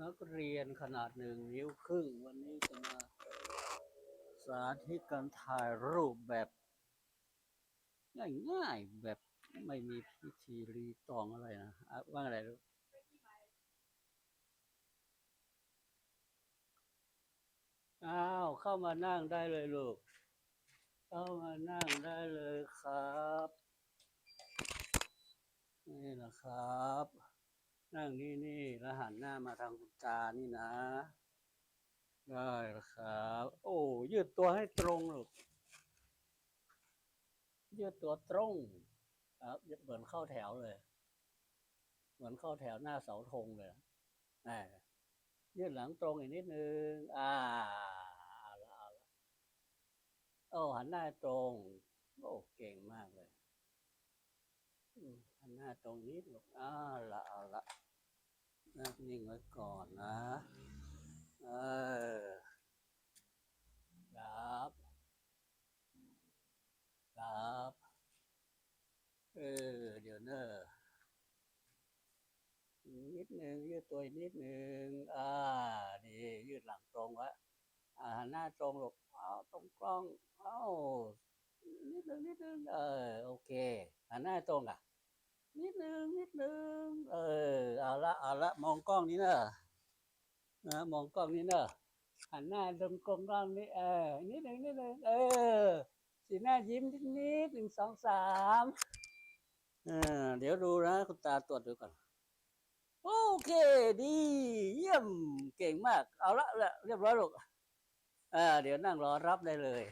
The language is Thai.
นักเรียนขนาดหนึ่งนิ้วครึ่ง วันนี้จะมาสาธิตการถ่ายรูปแบบ ง่ายๆแบบไม่มีพิธีรีตองอะไรนะว่าอะไรลูกอ้าวเข้ามานั่งได้เลยลูก เข้ามานั่งได้เลยครับ นี่แหละครับ นั่งนี่นี่แล้วหันหน้ามาทางคุณตานี่นะ ได้ล้วครับ โอ้ยืดตัวให้ตรงลูกยืดตัวตรงครับเหมือนเข้าแถวเลย เหมือนเข้าแถวหน้าเสาธงเลยแหมยืดหลังตรงอีกนิดนึงอ่าเอาละเอาละโอ้หันหน้าตรงโอ้เก่งมากเลยหันหน้าตรงนิดลูกอ่าละเอาละ นั่งนิ่งไว้ก่อนนะ เออครับครับเออ เดี๋ยวเนอะนิดหนึ่งยืดตัวนิดหนึ่งอ่าดียืดหลังตรงว้อ่าหน้าตรงหลบเอาตรงกล้องเอานิดหนึ่งนิดหนึ่งเออโอเคหันหน้าตรงอะ นิดหนึ่งนิดหนึ่งเออ ละเอาละมองกล้องนี้เนอะนะมองกล้องนี้เนอะหันหน้าตรงกล้องนี้เออนิดหนึ่งนิดหนึ่งเออสีหน้ายิ้มนิดนิดหนึ่งสองสามเออเดี๋ยวดูนะคุณตาตรวจดูก่อนโอเคดี เยี่ยมเก่งมาก เอาละละเรียบร้อยลูกอ่าเดี๋ยวนั่งรอรับได้เลย